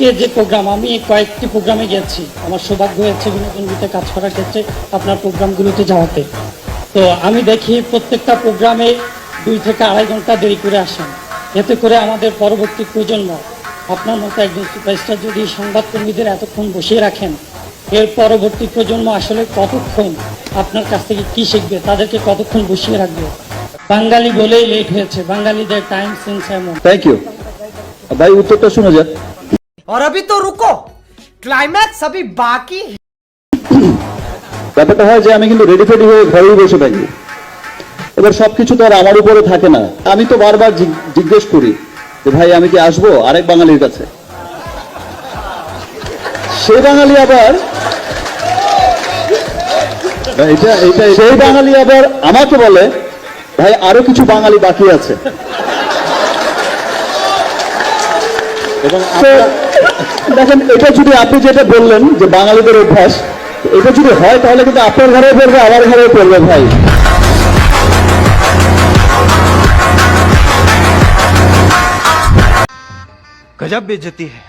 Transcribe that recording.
আজকে যে প্রোগ্রাম আমি কয়েকটি প্রোগ্রামে গেছি। আমার সৌভাগ্য হয়েছে বিনোদনগুলিতে কাজ করার ক্ষেত্রে আপনার প্রোগ্রামগুলোতে যাওয়াতে। তো আমি দেখি প্রত্যেকটা প্রোগ্রামে দুই থেকে আড়াই ঘণ্টা দেরি করে আসেন। এতে করে আমাদের পরবর্তী প্রজন্ম, আপনার মতো একজন সুপারস্টার যদি সংবাদকর্মীদের এতক্ষণ বসিয়ে রাখেন, এর পরবর্তী প্রজন্ম আসলে কতক্ষণ আপনার কাছ থেকে কি শিখবে, তাদেরকে কতক্ষণ বসিয়ে রাখবে? বাঙালি বলেই লেট হয়েছে। বাঙালিদের টাইম সেন্স এমন। থ্যাংক ইউ ভাই, উত্তরটা শোনা যাক। और अभी तो रुको क्लाइमैक्स अभी बाकी है ব্যাপারটা হয় যে আমি কিন্তু রেডি ফেডি হয়ে ঘরেই বসে থাকি এবার সবকিছু তো আর আমার উপরে থাকে না আমি তো বারবার জিগ- জিজ্ঞেস করি যে ভাই আমি কি আসবো আরেক বাঙালির কাছে সে বাঙালি আবার এটা এটা সেই বাঙালি আবার আমাকে বলে ভাই আরো কিছু বাঙালি বাকি আছে এবং আপনার- দেখেন এটা যদি আপনি যেটা বললেন যে বাঙালিদের অভ্যাস এটা যদি হয় তাহলে কিন্তু আপনার ঘরে পড়বে আমার ঘরে পড়বে ভাই गजब बेइज्जती है